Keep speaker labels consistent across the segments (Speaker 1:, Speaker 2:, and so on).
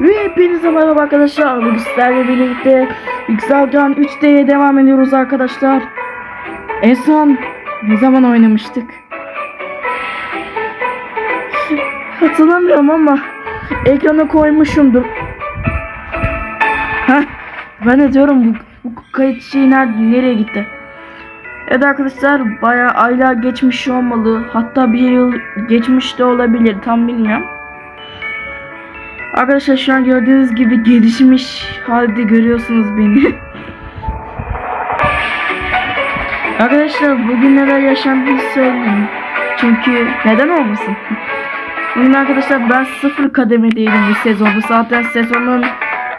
Speaker 1: Ve hepinize merhaba arkadaşlar. Bugün sizlerle birlikte Xalcan 3D'ye devam ediyoruz arkadaşlar. En son ne zaman oynamıştık? Hatırlamıyorum ama ekrana koymuşumdur. Heh, ben de diyorum bu, bu kayıt şeyi nerede, nereye gitti? Evet arkadaşlar bayağı aylar geçmiş olmalı. Hatta bir yıl geçmiş de olabilir tam bilmiyorum. Arkadaşlar şu an gördüğünüz gibi gelişmiş halde görüyorsunuz beni. arkadaşlar bugün neler yaşandığını söyleyeyim. Çünkü neden olmasın? Bugün arkadaşlar ben sıfır kademedeydim bu sezonda. Zaten sezonun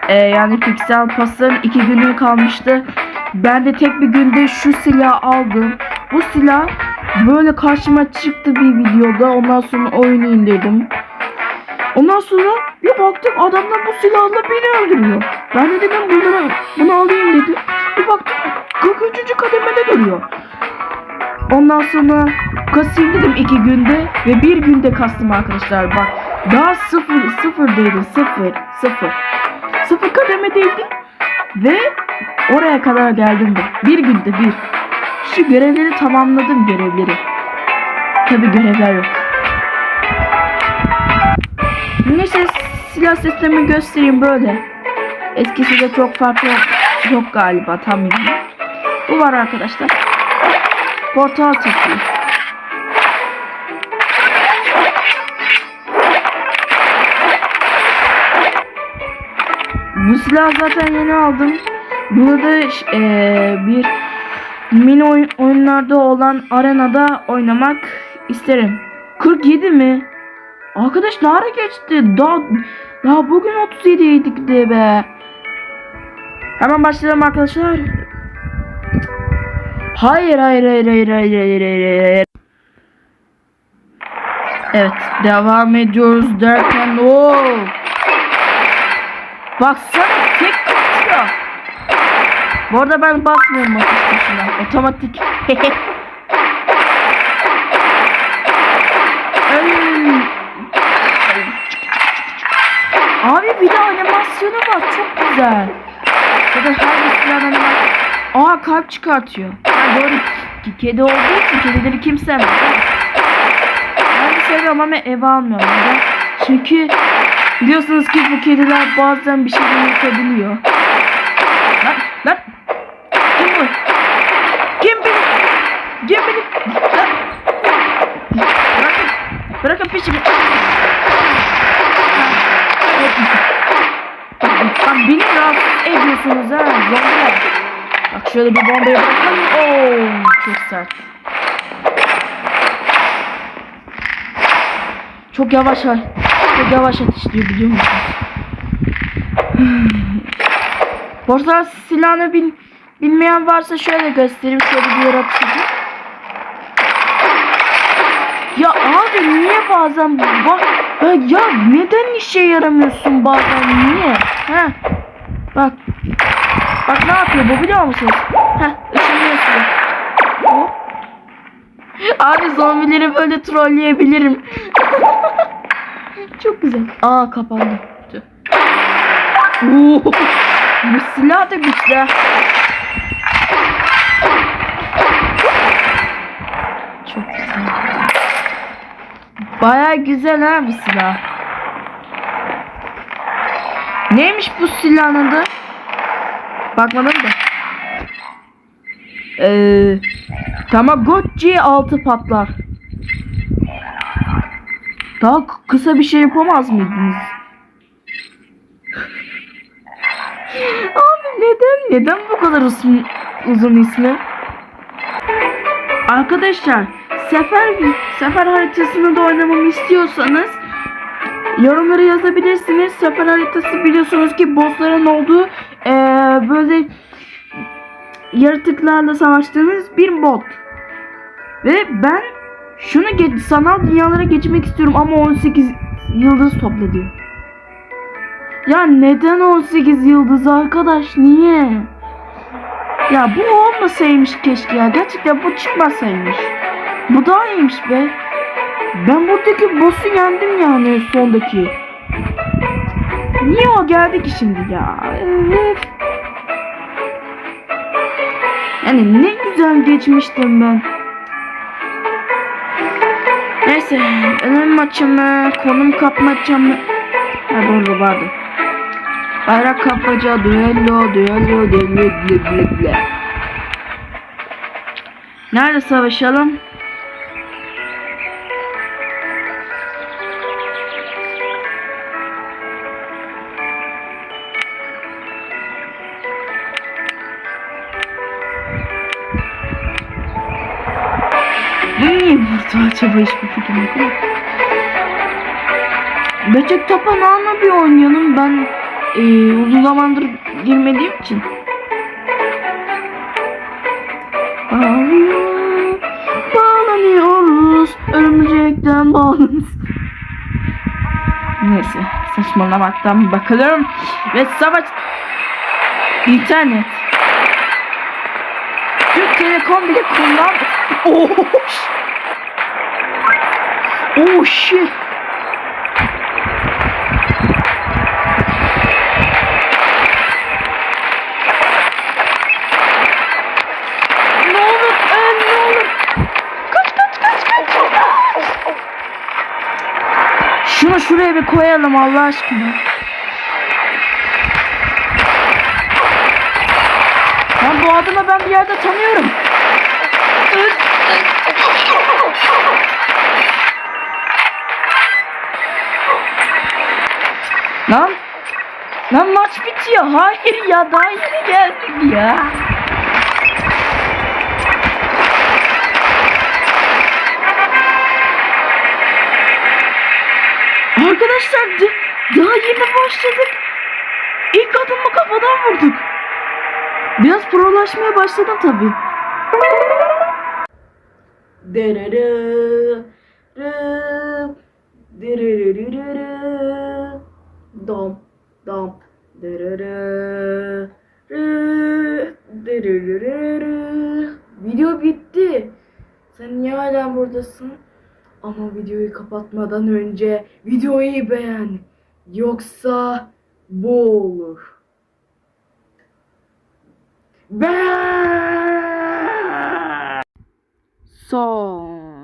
Speaker 1: e, yani Pixel Pass'ın iki günü kalmıştı. Ben de tek bir günde şu silah aldım. Bu silah böyle karşıma çıktı bir videoda. Ondan sonra oyunu indirdim. Ondan sonra bir baktım adamlar bu silahla beni öldürüyor. Ben de dedim bunları, bunu alayım dedim. Bir baktım 43. kademede duruyor. Ondan sonra kasayım dedim iki günde ve bir günde kastım arkadaşlar bak. Daha sıfır sıfırdaydım sıfır sıfır. Sıfır kademedeydim ve oraya kadar geldim de. Bir günde bir. Şu görevleri tamamladım görevleri. Tabi görevler yok. Neyse silah sistemi göstereyim böyle. Eskisi de çok farklı yok galiba tam bilmiyorum. Bu var arkadaşlar. Portal çekiyor. Bu silah zaten yeni aldım. Bunu da eee, bir mini oyun, oyunlarda olan arenada oynamak isterim. 47 mi? Arkadaş ne ara geçti? Daha, daha bugün 37'ydik de be. Hemen başlayalım arkadaşlar. Hayır hayır hayır hayır hayır hayır hayır hayır. Evet devam ediyoruz derken o Baksana tek tutuyor. Bu arada ben basmıyorum. Otomatik. Bir de animasyonu var çok güzel. Da her bir silah animasyonu. Aa kalp çıkartıyor. Ha, doğru. Kedi olduğu için kedileri kim sevmez. Ben de seviyorum ama eve almıyorum. Neden? Çünkü biliyorsunuz ki bu kediler bazen bir şey yutabiliyor. Lan lan. Kim bu? Kim benim? Kim benim? Lan. Bırakın. Bırakın peşimi. Beni rahatsız ediyorsunuz ha zombiler. Bak şöyle bir bombaya bakalım. Oo çok sert. Çok yavaş çok yavaş ateşliyor biliyor musunuz? Bu arada silahını bil, bilmeyen varsa şöyle göstereyim. Şöyle bir yaratıcı. Ya abi niye bazen bak ya, neden işe yaramıyorsun bazen niye? Ha? Bak. Bak ne yapıyor bu biliyor musunuz? Heh ışınlıyorsun. Abi zombileri böyle trolleyebilirim. Çok güzel. Aa kapandı. Bu silah da güçlü. Baya güzel ha bu silah. Neymiş bu silahın adı? Bakmadım da. Ee, Tamagotchi altı patlar. Daha kısa bir şey yapamaz mıydınız? Abi neden neden bu kadar uzun, uzun ismi? Arkadaşlar sefer sefer haritasını da oynamamı istiyorsanız yorumlara yazabilirsiniz. Sefer haritası biliyorsunuz ki bossların olduğu eee, böyle yaratıklarla savaştığınız bir bot. Ve ben şunu ge- sanal dünyalara geçmek istiyorum ama 18 yıldız topla diyor. Ya neden 18 yıldız arkadaş niye? Ya bu olmasaymış keşke ya. Gerçekten bu çıkmasaymış. Bu daha iyiymiş be. Ben buradaki boss'u yendim yani sondaki. Niye o geldi ki şimdi ya? Yani ne güzel geçmiştim ben. Neyse, önüm maçımı, konum kapmacamı... Ha doğru vardı. Bayrak kapmaca, düello, düello, düello, ble ble. Nerede savaşalım? Burada acaba hiçbir fikrim yok. Böcek tapınağına bir oynayalım. Ben eee, uzun zamandır girmediğim için. Bağlanıyor, bağlanıyoruz. Örümcekten bağlanıyoruz. Neyse saçmalamaktan bakalım. Ve savaş... İnternet. Türk Telekom bile kullan... Oh, oh shit. Ne olur öl ne olur. Kaç. Şunu şuraya bir koyalım Allah aşkına. Lan bu adamı ben bir yerde tanıyorum. Lan. Lan maç bitiyor. Hayır ya daha yeni geldik ya. Arkadaşlar daha yeni başladık. İlk adımı kafadan vurduk. Biraz prolaşmaya başladım tabi. Derere, rı, Dom, dom, derere, rı, dererererere. Video bitti. Sen niye hala buradasın? Ama videoyu kapatmadan önce videoyu beğen. Yoksa bu olur. Beğen! Son.